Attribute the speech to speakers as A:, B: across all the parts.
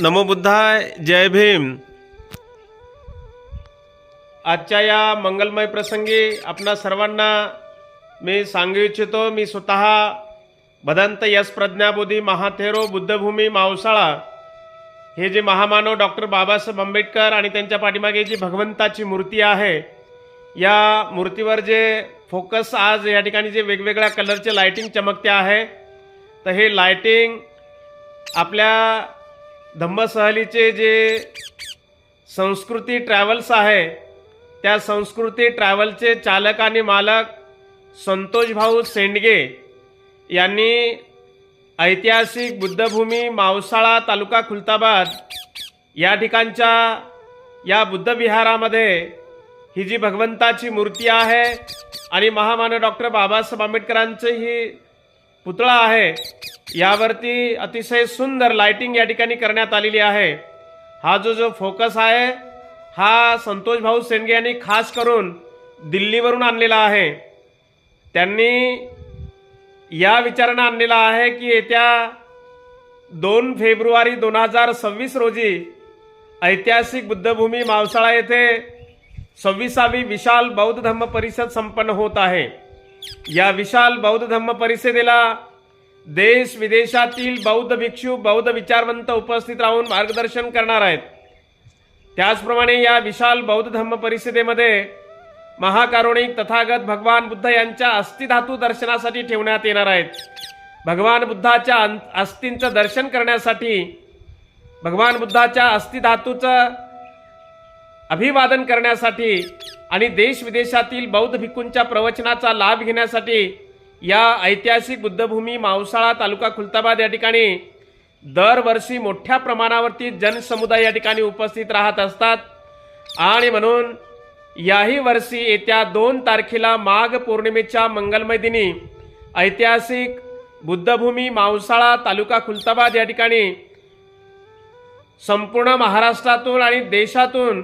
A: नमो बुद्धाय जय भीम. आजच्या या मंगलमय प्रसंगी आपणा सर्वांना मी सांगू इच्छितो मी स्वतः भदंत यश प्रज्ञाबोधी महाथेरो बुद्धभूमी मावसाळा. हे जे महामानव डॉक्टर बाबासाहेब आंबेडकर आणि त्यांच्या पाठीमागे जी भगवंताची मूर्ती आहे या मूर्तीवर जे फोकस आज या ठिकाणी जे वेगवेगळ्या कलरचे लायटिंग चमकते आहे तर हे लायटिंग आपल्या धम्मसहलीचे जे संस्कृती ट्रॅव्हल्स आहे त्या संस्कृती ट्रॅव्हलचे चालक आणि मालक संतोष भाऊ सेंडगे यांनी ऐतिहासिक बुद्धभूमी मावसाळा तालुका खुलताबाद या ठिकाणच्या या बुद्धविहारामध्ये ही जी भगवंताची मूर्ती आहे आणि महामानव डॉक्टर बाबासाहेब आंबेडकरांचं ही पुतळा आहे. यावरती अतिशय सुंदर लाइटिंग या ठिकाणी करण्यात आलेली आहे. हा जो जो फोकस आहे हा संतोष भाऊ सेंडगे यांनी खास करून दिल्लीवरून आणलेला आहे. त्यांनी या विचारानं आणलेला आहे की येत्या दोन फेब्रुवारी दोन हजार सव्वीस रोजी ऐतिहासिक बुद्धभूमी मावसाळा येथे सव्वीसावी विशाल बौद्ध धम्म परिषद संपन्न होत आहे. या विशाल बौद्ध धम्म परिषदेला देश विदेशातील बौद्ध भिक्षू बौद्ध विचारवंत उपस्थित राहून मार्गदर्शन करणार आहेत. त्याचप्रमाणे या विशाल बौद्ध धम्म परिषदेमध्ये महाकारुणिक तथागत भगवान बुद्ध यांच्या अस्थिधातू दर्शनासाठी ठेवण्यात येणार आहेत. भगवान बुद्धाच्या अं- अस्थींचं दर्शन करण्यासाठी भगवान बुद्धाच्या अस्थिधातूचं अभिवादन करण्यासाठी आणि देश विदेशातील बौद्ध भिक्खूंच्या प्रवचनाचा लाभ घेण्यासाठी या ऐतिहासिक बुद्धभूमी मावसाळा तालुका खुलताबाद या ठिकाणी दरवर्षी मोठ्या प्रमाणावरती जनसमुदाय या ठिकाणी उपस्थित राहत असतात. आणि म्हणून याही वर्षी येत्या दोन तारखेला माघ पौर्णिमेच्या मंगलमय दिनी ऐतिहासिक बुद्धभूमी मावसाळा तालुका खुलताबाद या ठिकाणी संपूर्ण महाराष्ट्रातून आणि देशातून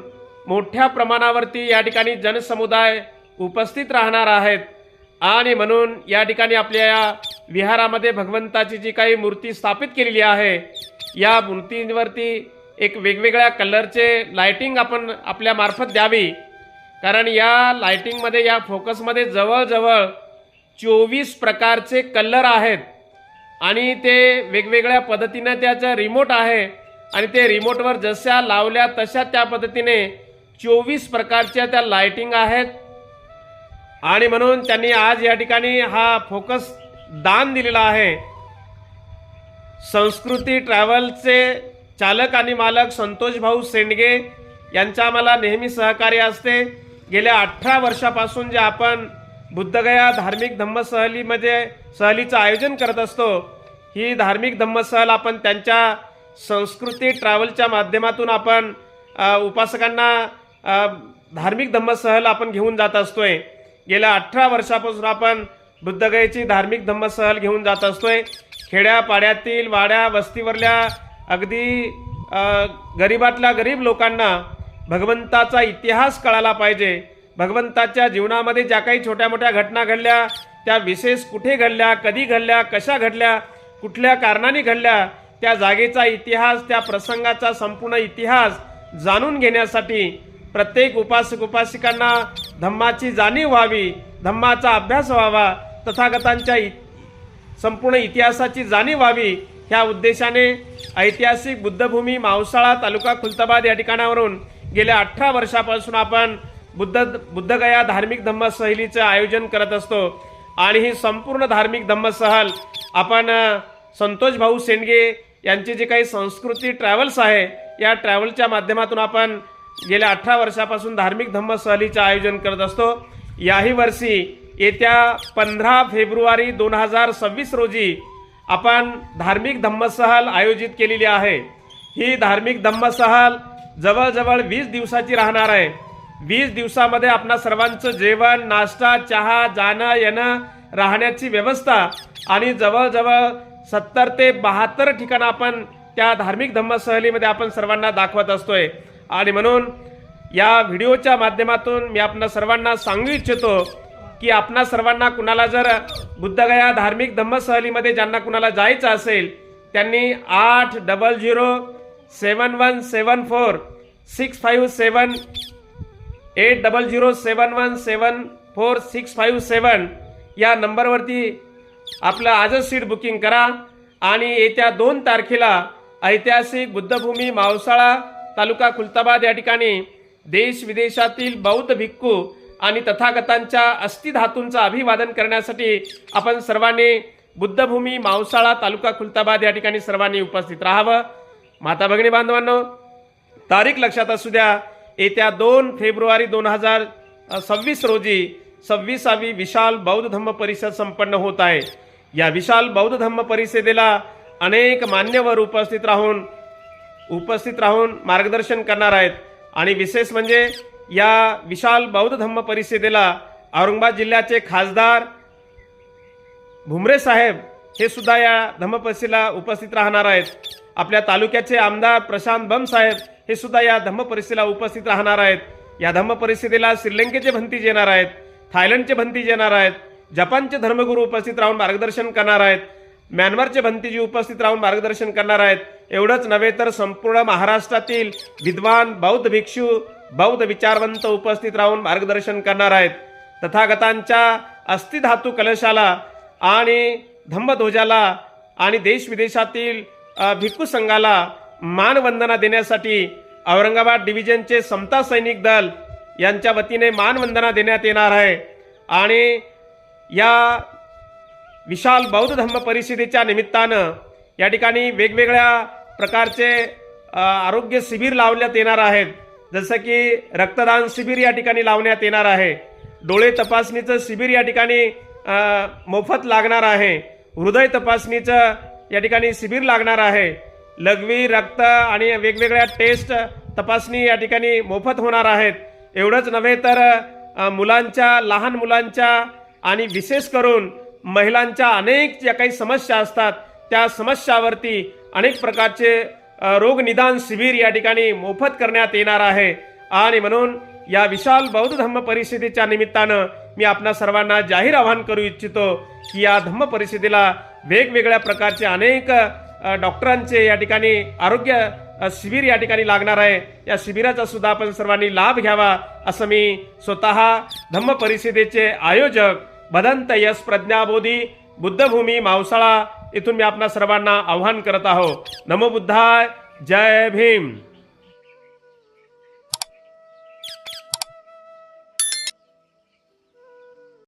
A: मोठ्या प्रमाणावरती या ठिकाणी जनसमुदाय उपस्थित राहणार आहेत. आणि म्हणून या ठिकाणी आपल्या या विहारामध्ये भगवंताची जी काही मूर्ती स्थापित केलेली आहे या मूर्तींवरती एक वेगवेगळ्या कलरचे लाइटिंग आपण आपल्या मार्फत द्यावी. कारण या लाइटिंगमध्ये या फोकसमध्ये जवळजवळ चोवीस प्रकारचे कलर आहेत. आणि ते वेगवेगळ्या पद्धतीनं त्याचं रिमोट आहे. आणि ते रिमोटवर जशा लावल्या तशा त्या पद्धतीने चोवीस प्रकारच्या त्या लाइटिंग आहेत. आणि म्हणून त्यांनी आज या ठिकाणी हा फोकस दान दिलेला आहे. संस्कृती ट्रॅव्हलचे चालक आणि मालक संतोष भाऊ सेंडगे यांचा आम्हाला नेहमी सहकार्य असते. गेल्या अठरा वर्षापासून जे आपण बुद्धगया धार्मिक धम्मसहलीमध्ये सहलीचं आयोजन करत असतो ही धार्मिक धम्मसहल आपण त्यांच्या संस्कृती ट्रॅव्हलच्या माध्यमातून आपण उपासकांना धार्मिक धम्मसहल आपण घेऊन जात असतोय. गेल्या अठरा वर्षापासून आपण बुद्धगयेची धार्मिक धम्मसहल घेऊन जात असतोय. खेड्यापाड्यातील वाड्या वस्तीवरल्या अगदी गरीबातल्या गरिबातल्या गरीब लोकांना भगवंताचा इतिहास कळाला पाहिजे. भगवंताच्या जीवनामध्ये ज्या काही छोट्या मोठ्या घटना घडल्या त्या विशेष कुठे घडल्या कधी घडल्या कशा घडल्या कुठल्या कारणाने घडल्या त्या जागेचा इतिहास त्या प्रसंगाचा संपूर्ण इतिहास जाणून घेण्यासाठी प्रत्येक उपासक उपासिकांना धम्माची जाणीव व्हावी धम्माचा अभ्यास व्हावा तथागतांच्या इ- संपूर्ण इतिहासाची जाणीव व्हावी ह्या उद्देशाने ऐतिहासिक बुद्धभूमी मावसाळा तालुका खुलताबाद या ठिकाणावरून गेल्या अठरा वर्षापासून आपण बुद्ध बुद्धगया धार्मिक धम्म सहलीचं आयोजन करत असतो. आणि ही संपूर्ण धार्मिक धम्म सहल आपण संतोष भाऊ सेंडगे यांची जी काही संस्कृती ट्रॅव्हल्स आहे या ट्रॅव्हलच्या माध्यमातून आपण गेल्या अठरा वर्षापासून धार्मिक धम्म सहलीचं आयोजन करत असतो. याही वर्षी येत्या पंधरा फेब्रुवारी दोन हजार सव्वीस रोजी आपण धार्मिक धम्मसहल आयोजित केलेली आहे. ही धार्मिक धम्मसहल जवळजवळ वीस दिवसाची राहणार आहे. वीस दिवसामध्ये आपणा सर्वांचं जेवण नाश्ता चहा जाणं येणं राहण्याची व्यवस्था आणि जवळजवळ सत्तर ते बहात्तर ठिकाणं आपण त्या धार्मिक धम्मसहलीमध्ये आपण सर्वांना दाखवत असतोय. आणि म्हणून या व्हिडिओच्या माध्यमातून मी आपणा सर्वांना सांगू इच्छितो की आपणा सर्वांना कुणाला जर बुद्धगया धार्मिक धम्मसहलीमध्ये ज्यांना कुणाला जायचं असेल त्यांनी आठ double zero seven one seven four six five seven eight double zero seven one seven four six five seven या नंबरवरती आपलं आजच सीट बुकिंग करा. आणि येत्या दोन तारखेला ऐतिहासिक बुद्धभूमी मावसाळा तालुका खुलताबाद या ठिकाणी देश विदेशातील बौद्ध भिक्खू आणि तथागतांच्या अस्थिधातूंचं अभिवादन करण्यासाठी आपण सर्वांनी बुद्धभूमी मावसाळा तालुका खुलताबाद या ठिकाणी सर्वांनी उपस्थित राहावं. माता भगिनी बांधवांनो तारीख लक्षात असू द्या येत्या दोन फेब्रुवारी दोन हजार सव्वीस रोजी सव्वीसावी विशाल बौद्ध धम्म परिषद संपन्न होत आहे. या विशाल बौद्ध धम्म परिषदेला अनेक मान्यवर उपस्थित राहून उपस्थित राहून मार्गदर्शन करणार आहेत. आणि विशेष म्हणजे या विशाल बौद्ध धम्म परिषदेला औरंगाबाद जिल्ह्याचे खासदार भुमरे साहेब हे सुद्धा या धम्मपरिषदेला उपस्थित राहणार आहेत. आपल्या तालुक्याचे आमदार प्रशांत बम साहेब हे सुद्धा या धम्म परिषदेला उपस्थित राहणार आहेत. या धम्म परिषदेला श्रीलंकेचे भंतीज येणार आहेत थायलंडचे भंतीज येणार आहेत जपानचे धर्मगुरू उपस्थित राहून मार्गदर्शन करणार आहेत म्यानमारचे भंतीजी उपस्थित राहून मार्गदर्शन करणार आहेत. एवढंच नव्हे तर संपूर्ण महाराष्ट्रातील विद्वान बौद्ध भिक्षू बौद्ध विचारवंत उपस्थित राहून मार्गदर्शन करणार आहेत. तथागतांच्या अस्थिधातू कलशाला आणि धम्मध्वजाला आणि देश विदेशातील भिक्खू संघाला मानवंदना देण्यासाठी औरंगाबाद डिव्हिजनचे समता सैनिक दल यांच्या वतीने मानवंदना देण्यात येणार आहे. आणि या विशाल बौद्ध धम्म परिषदेच्या निमित्तानं या ठिकाणी वेगवेगळ्या प्रकारचे आरोग्य शिबिर लावण्यात येणार आहेत. जसं की रक्तदान शिबिर या ठिकाणी लावण्यात येणार आहे. डोळे तपासणीचं शिबिर या ठिकाणी मोफत लागणार आहे. हृदय तपासणीचं या ठिकाणी शिबिर लागणार आहे. लघवी रक्त आणि वेगवेगळ्या टेस्ट तपासणी या ठिकाणी मोफत होणार आहेत. एवढंच नव्हे तर मुलांच्या लहान मुलांच्या आणि विशेष करून महिलांच्या अनेक ज्या काही समस्या असतात त्या समस्यावरती अनेक प्रकारचे रोगनिदान रोग निदान शिबिर या ठिकाणी मोफत करण्यात येणार आहे. आणि म्हणून या विशाल बौद्ध धम्म परिषदेच्या निमित्तानं मी आपणा सर्वांना जाहीर आवाहन करू इच्छितो की या धम्म परिषदेला वेगवेगळ्या प्रकारचे अनेक डॉक्टरांचे या ठिकाणी आरोग्य शिबिर या ठिकाणी लागणार आहे. या शिबिराचा सुद्धा आपण सर्वांनी लाभ घ्यावा असं मी स्वतः धम्म परिषदेचे आयोजक भदंत यश प्रज्ञाबोधी बुद्धभूमी मावसाळा इथून मी आपणा सर्वांना आव्हान करत आहो. नमो बुद्धाय जय भीम.